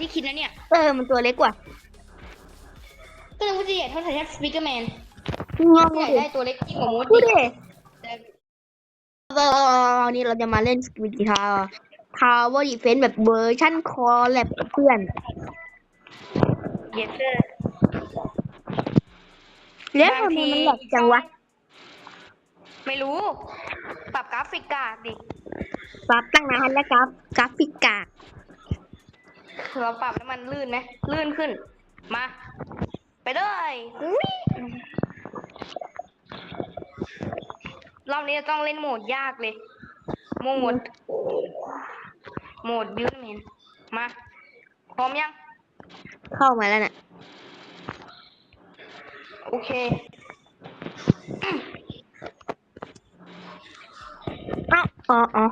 ที่คิดนะเนี่ย เออมันตัวเล็กกว่าก็เลยว่าจะใหญ่เท่าไททันสปีกเกอร์แมนงงใหญ่ดิได้ตัวเล็กยิ่งกว่ามูดพูดดิดิเออนี่เราจะมาเล่นสกิลทาวทาวเวอร์ดิเฟนแบบเวอร์ชั่นคอแลบกับเพื่อนเยสเซอร์แล้วทำไมมันแหลกจังวะ ไม่รู้ ปรับกราฟิกกากดิ ปรับตั้งนานแล้วครับ กราฟิกกาก เราปรับแล้วมันลื่นไหมลื่นขึ้น มา ไปเลยอุ๊ยรอบนี้จะต้องเล่นโหมดยากเลย โหมด โหมดยืดเมนมาพร้อมยัง เข้ามาแล้วน่ะ โอเคอ๋ออ๋ออ๋อ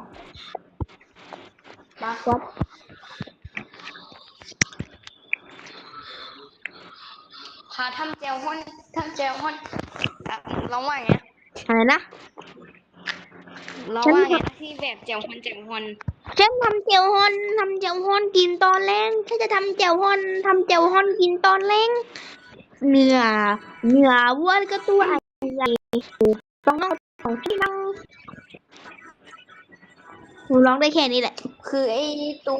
มาวัดพ ทำเจลฮอนทำเจลฮอนอะร้องว่าไงนะอะไรนะร้องว่าไงนะที่แบบเจลฮอนเจลฮอนฉันทำเจียวฮอนทำเจียวฮอนกินตอนแรงฉันจะทำเจียวฮอนทำเจียวฮอนกินตอนแรงเนื้อเนื้อวัวก็ตัวใหญ่ต้องเอาของที่นั่งหนูร้องได้แค่นี้แหละ คือไอ้ตู้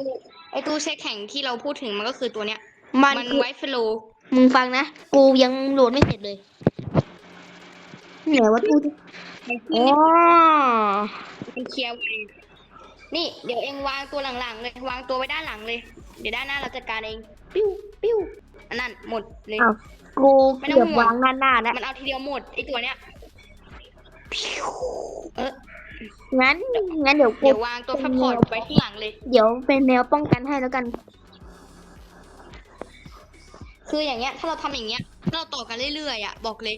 ไอ้ตู้แช่แข็งที่เราพูดถึงมันก็คือตัวเนี้ย มันมันคือไว้ฟโล มึงฟังนะ กูยังโหลดไม่เสร็จเลยไหนว่ากูจะอ๋อมันเคลียร์ไว้นี่ เดี๋ยวเองวางตัวหลังๆเลยวางตัวไว้ด้านหลังเลย เดี๋ยวด้านหน้าเราจัดการเอง ปิ้วปิ้วอันนั้นหมดเลยอ้าวกูเกือบวางหน้าหน้าแล้วมันเอาทีเดียวหมดไอ้ตัวเนี้ยปิ้วเอองั้นงั้นเดี๋ยวกูเดี๋ยววางตัวซัพพอร์ตไว้ที่หลังเลย เดี๋ยวเป็นแนวป้องกันให้แล้วกัน คืออย่างเงี้ย ถ้าเราทำอย่างเงี้ย เราต่อกันเรื่อยๆอะ บอกเลย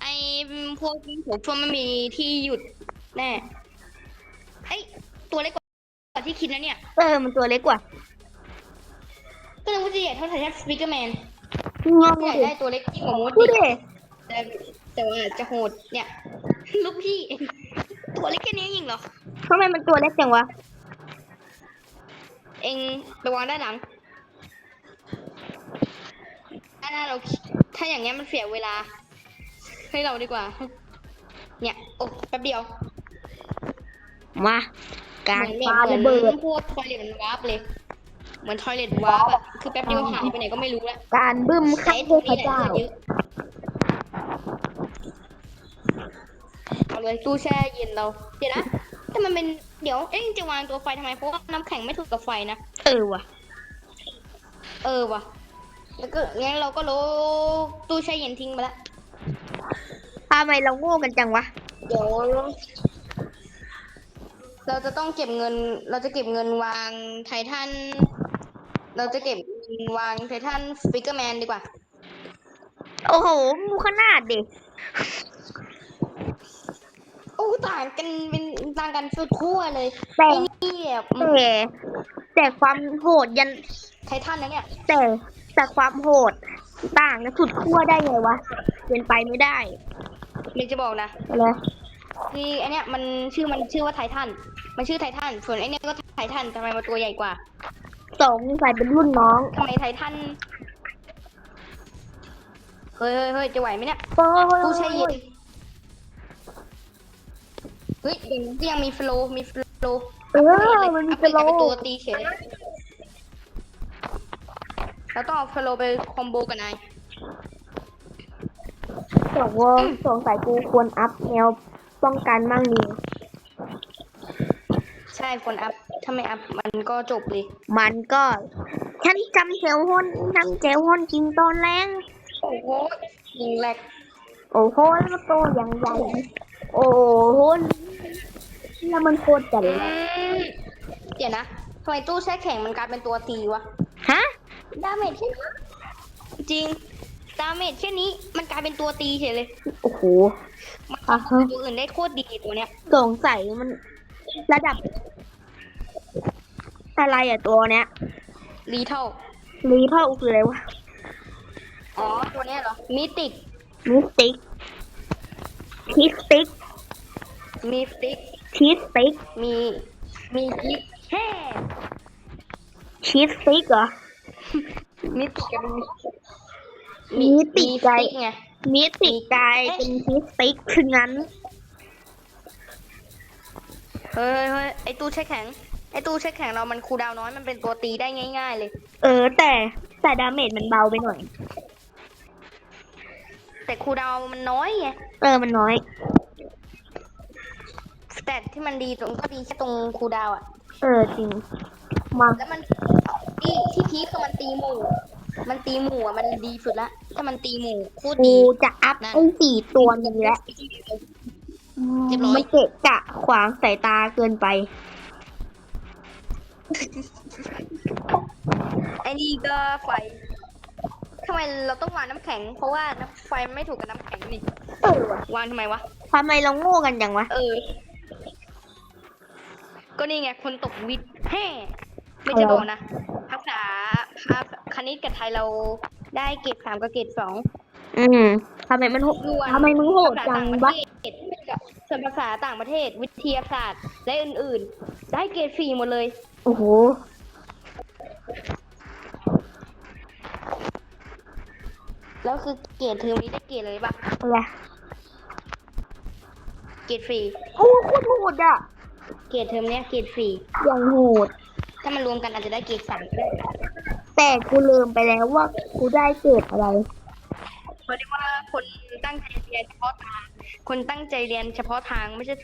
ไอ้พวกผมช่วงไม่มีที่หยุดแน่ไอ้ยตัวเล็กกว่าที่คิดนะเนี่ย เออ มันตัวเล็กกว่า ก็เลยว่าจะใหญ่เท่าไททันสปีกเกอร์แมนงงใหญ่ดิได้ตัวเล็กยิ่งกว่ามูดพูดดิดิแต่แต่ว่าจะโหดเนี่ย ลูกพี่ ตัวเล็กแค่นี้ยิงเหรอทำไมมันตัวเล็กจังวะ เองไปวางด้านหลังด้านหน้าเรา ถ้าอย่างเงี้ยมันเสียเวลา ให้เราดีกว่า เนี่ย โอ้แป๊บเดียวมาการเหมือนปาแบบระเบิเหมืดอนพวกทอยเลตมันวาร์ปเลย เหมือนทอยเลตวาร์ปอะคือแป๊บเดียวหายไปไหนก็ไม่รู้แล้วการบึ้มใช้ข้างตรงเทนี้พแหละเจ้าเยอะเอาเลยตู้แช่เย็นเรา เดี๋ยวนะแต่มันเป็นเดี๋ยวเอ๊ะจะวางตัวไฟทำไมเพราะว่าน้ำแข็งไม่ถูกกับไฟนะ เออว่ะ เออว่ะ แล้วก็งั้นเราก็โลตู้แช่เย็นทิ้งไปแล้วทำไมเราโง่กันจังวะ เดี๋ยวเราจะต้องเก็บเงิน เราจะเก็บเงินวางไททัน เราจะเก็บเงินวางไททันสปิเกอร์แมนดีกว่า โอ้โหมูขนาดดิโอ้ต่างกันเป็นต่างกันสุดขั้วเลยแต่ ไอ้นี่แบบแต่แต่ความโหดยันไททันนะเนี่ย แต่ แต่ความโหดต่างกันสุดขั้วได้ไงวะเป็นไปไม่ได้มันจะบอกนะไปเลยคือไอเนี้ยมันชื่อมันชื่อว่าไททันมันชื่อไททันส่วนไอเนี้ยก็ไททันทำไมมันตัวใหญ่กว่าสองใส่เป็นรุ่นน้องทำไมไททันเฮ้ยเฮ้ยเฮ้ยจะไหวไหมเนี่ยโอ้ยตู้แช่เย็นเฮ้ยเดี๋ยวก็ยังมีโฟลว์มีโฟลว์เออมันมีอัพสเดตโลเป็นตัวว์ตีเฉย เราต้องเอาโฟลว์ไปคอมโบกันนายสองวงสงสัยกูควรอัพแนวป้องกันมั่งนี่ใช่คนอัพถ้าไม่อัพมันก็จบเลยมันก็ฉันจำเจลฮอนจำเจลฮอนกินตอนแรงโอ้โหยิงแหลกโอ้โหแล้วมันโตอย่างใหญ่โอ้โหแล้วมันโคตรจัดอืเลยมเดี๋ยวนะทำไมตู้แช่แข็งมันกลายเป็นตัวตีวะฮะ ดาเมจแค่นี้จริง ดาเมจแค่นี้มันกลายเป็นตัวตีเฉยเลย โอ้โหมันอ่าฮะตัวอื่นได้โคตรดีตัวเนี้ย สงสัยมันระดับ อะไรอะตัวเนี้ยรีเท่ารีเท่าคืออะไรวะ อ๋อ ตัวเนี้ยเหรอ มิติกมิสติกทิสติกมีสติ๊กทิสติกมี มีพิกแฮ่ชีสสติ๊กเหรอ มิติกับมิติไกไงมิติกลายเป็นชีสสติ๊กคืองั้น เฮ้ยเฮ้ยไอตู้แช่แข็ง ไอตู้แช่แข็งเรามันคูลดาวน์น้อยมันเป็นตัวตีได้ง่าย ๆ เลย เออ แต่แต่ดาเมจมันเบาไปหน่อย แต่คูลดาวน์มันน้อยไง เออ มันน้อย แต่ที่มันดีตรงก็ดีแค่ตรงคูลดาวน์อะ เออจริงมาแล้วมัน ที่ที่พีคคือมันตีหมู่ มันตีหมู่อะมันดีสุดละ ถ้ามันตีหมู่โคตรกูดีจะอัพไอ้สี่ตัวนี้แล้วเรียบร้อย มันเกะกะขวางสายตาเกินไป ไอ้นี่ก็ไฟทำไมเราต้องวางน้ำแข็ง เพราะว่าน้ำไฟมันไม่ถูกกับน้ำแข็งนี่เออว่ะวางทำไมวะ ทำไมเราโง่กันจังวะ เออ ก็นี่ไงคนตกวิทย์แฮ่ไม่จะบอกนะภา ษาภาษาคณิตกับไทยเราได้เกรดสามกับเกรดสองอืมทำไมมันโหส่วนทำไมมึงโหดภาษาจังต่างประวะเทศกับส่วนภาษาต่างประเทศ วิทยาศาสตร์ และอื่นๆ ได้เกรดสี่หมดเลย โอ้โห แล้วคือเกรดเทอมนี้ได้เกรดเลยปะอะไรเกรดฟรีโอ้โคตรโหดอะ เกรดเทอมเนี้ยเกรดฟรีอย่างโหด ถ้ามันรวมกันอาจจะได้เกรดสามก็ได้แต่กูลืมไปแล้วว่ากูได้เกรดอะไรเขาเรียกว่าคนตั้งใจเรียนเฉพาะทาง คนตั้งใจเรียนเฉพาะทางไม่ใช่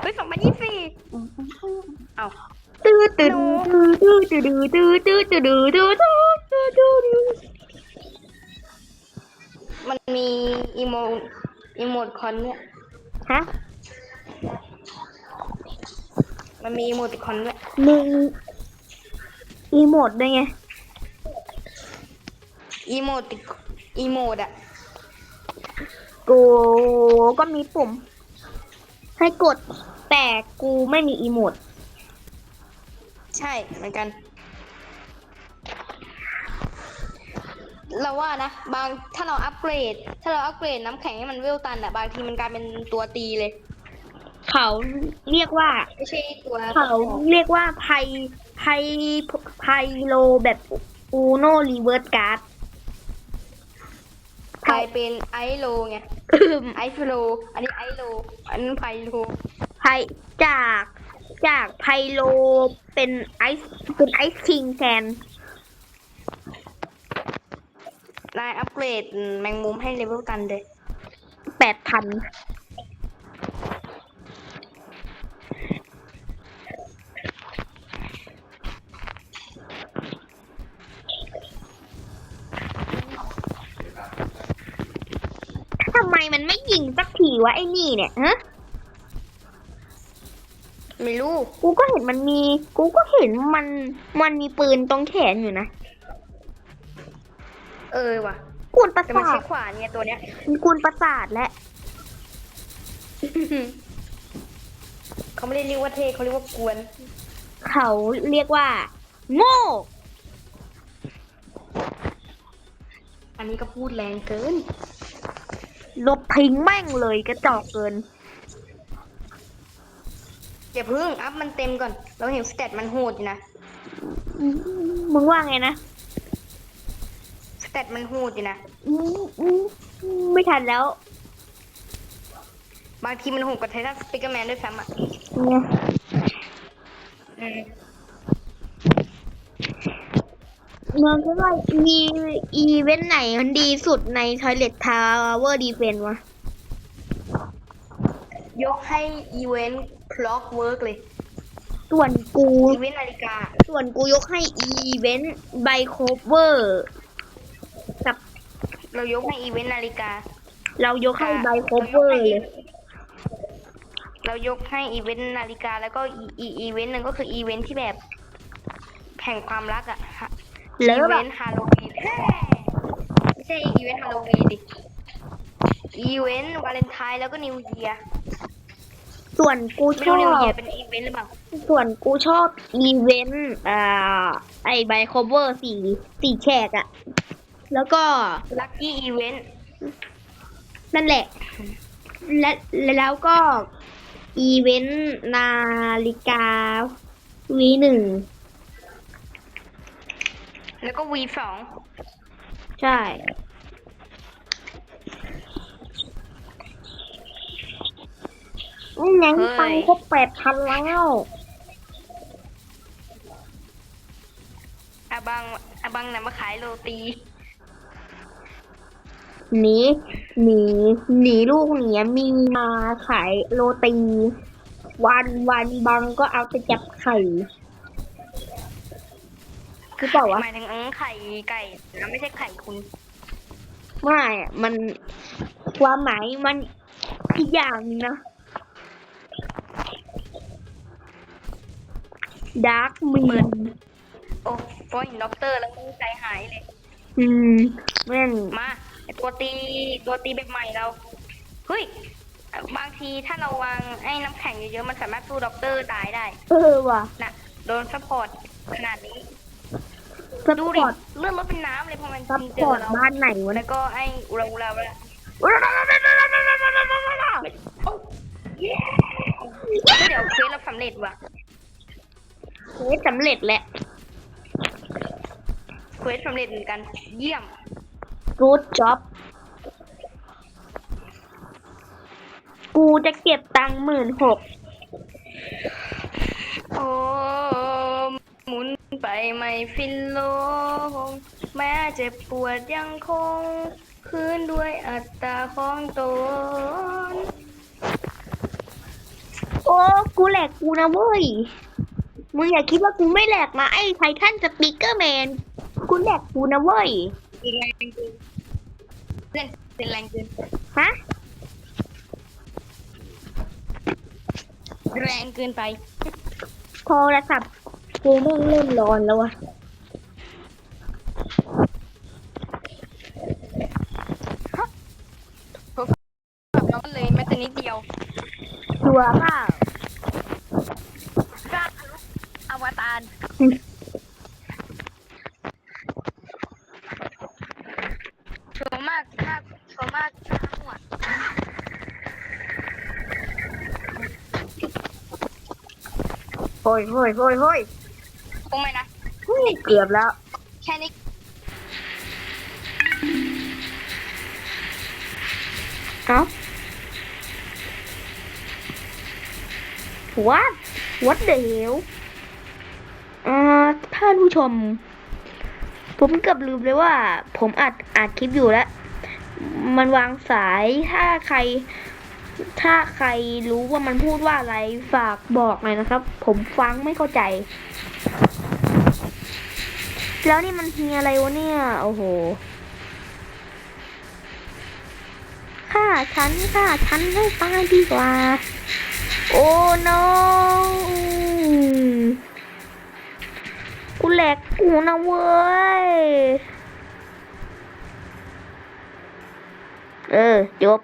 เฮ้ยสองพันยี่สิบเอาตื้อตื้อตื้อตื้อตื้อตื้อตื้อตื้อตื้อตื้อตื้อตื้อตื้อมันมีอีโมอีโมดคอนเนี่ย ฮะ มันมีอีโมดคอนด้วยมึงอีโมดได้ไง อีโมดอีโมดอะกูก็มีปุ่ม ให้กดแต่กูไม่มีอีโมด ใช่เหมือนกัน เราว่านะบางถ้าเราอัปเกรด ถ้าเราอัปเกรดน้ำแข็งให้มันเวลตันอะบางทีมันกลายเป็นตัวตีเลย เขาเรียกว่า ไม่ใช่ตัวเขาเรียกว่าไพไพไพโลแบบอูโนรีเวิร์สการ์ดกลายเป็นไอโลไงไอฟโล อันนี้ไอโล อันนั้นไพโลไพจากจากไพโลเป็นไอซ์เป็นไอซ์คิงแทนนายอัปเกรดแมงมุมให้เลเวลตันเลยแปดพัน ไมมันไม่ยิงสักทีวะไอ้นี่เนี่ยฮะไม่รู้ กูก็เห็นมันมี กูก็เห็นมัน มันมีปืนตรงแขนอยู่นะ เออว่ะกวนประแต่มันสาใช้ทขวานเนี่ยตัวเนี้ย มันกวนประสาทและเขาไม่ได้เรียกว่าเทเขาเรียกว่ากวน เขาเรียกว่า โง่ อันนี้ก็พูดแรงเกิน ลบทิ้งแม่งเลยกระจอกเกินอย่าเพิ่งอัพมันเต็มก่อน เราเห็นสเตตมันโหดอยู่นะมึงว่าไงนะสเตตมันโหดอยู่นะอืมอืมไม่ทันแล้ว บางทีมันโหดกว่าไททันสปิกเกอร์แมนด้วยซ้ำอะ เนี่ยอืมมันก็ว่ามีอีเวนต์ไหนมันดีสุดใน Toilet Tower Defense วะ ยกให้อีเวนต์คล็อกเวิร์กเลย ส่วนกู อีเวนต์นาฬิกา ส่วนกูยกให้อีเวนต์ไบโคเวอร์กับเรายกให้อีเวนต์นาฬิกา เรายกให้ไบโคเวอร์เลยเรายกให้อีเวนต์นาฬิกาแล้วก็อีอีเวนต์หนึ่งก็คืออีเวนต์ที่แบบแห่งความรักอะฮะ อีแบเวบนต์ฮาโลวีนแฮ่ไม่ใช่อีเวนต์ฮาโลวีนดิ อีเวนต์วาเลนไทน์แล้วก็นิวเยียร์ส่วนกูไม่ชอรู้นิวเยียบร์เป็นอีเวนต์หรือเปล่า ส่วนกูชอบอีเวนต์อ่าไอไบโคเวอร์สี่สี่แฉกอะแล้วก็ ลัคกี้อีเวนต์ นั่นแหละ และแล้วก็ อีเวนต์นาฬิกาวีหนึ่ง แล้วก็วีสองใช่ นี่ไงตังค์ครบแปดพันแล้วอาบังอาบังน่ะมาขายโรตี หนี หนี หนีลูกหนีมีมาขายโรตี วันวันบางก็เอาไปจับไข่ คือเปล่าวะหมายถึงเอิงไข่ไก่นะไม่ใช่ไข่คุณไม่อะมันความหมายมันอีกอย่างหนึ่งนะดาร์กมีนโอ้พอเห็นด็อกเตอร์แล้วมึงใจหายเลย อืมแม่นมาไอ้ตัวตีตัวตีแบบใหม่เราเฮ้ยบางทีถ้าเราวางไอ้น้ำแข็งเยอะๆมันสามารถสู้ด็อกเตอร์ตายได้ เออว่ะน่ะโดนซัพพอร์ตขนาดนี้ สดูปดิอร์ตเลือดลดเป็นน้ำเลยพอมันซัพยิงพเจออร์ตเราบ้านไหนวะแล้เนี่ย วก็ไอ้อุราอุราแล้วเดี๋ยวเควสเราสำเร็จว่ะเฮ้ยสำเร็จแหละเควสสำเร็จเหมือนกัน เยี่ยม good job กูจะเก็บตังค์หมื่นหกโอ้ห มุนไปไม่ฟินโลงแม้เจ็บปวดยังคง คืนด้วยอัตราของตนโอ้ กูแหลกกูนะเว้ย มึงอย่าคิดว่ากูไม่แหลกนะไอ้ไททันสปีกเกอร์แมน กูแหลกกูนะเว้ยเป็นแรงเกินเล่นเป็นแรงเกินฮะ แรงเกินไป โทรศัพท์ กูแม่งเริ่มร้อนแล้วอะเราก็เลยแม้แต่นิดเดียวชัวร์เปล่าก้าทะลุอวตารชัวร์มากมากชัวร์มากหัวโฮ้ยโฮ้ยโฮ้ยโฮ้ย คงไม่นะ เฮ้ยเกือบแล้ว แค่นี้เอ้า what what the hell อ่าท่านผู้ชม ผมเกือบลืมเลยว่า ผมอัดอัดคลิปอยู่แล้ว มันวางสายถ้าใคร ถ้าใครรู้ว่ามันพูดว่าอะไรฝากบอกหน่อยนะครับ ผมฟังไม่เข้าใจ แล้วนี่มันเฮียอะไรวะเนี่ย โอ้โหฆ่าฉันฆ่าฉันให้ตายดีกว่า โอ้ no กูแหลกกูนะเว้ย เออ จบ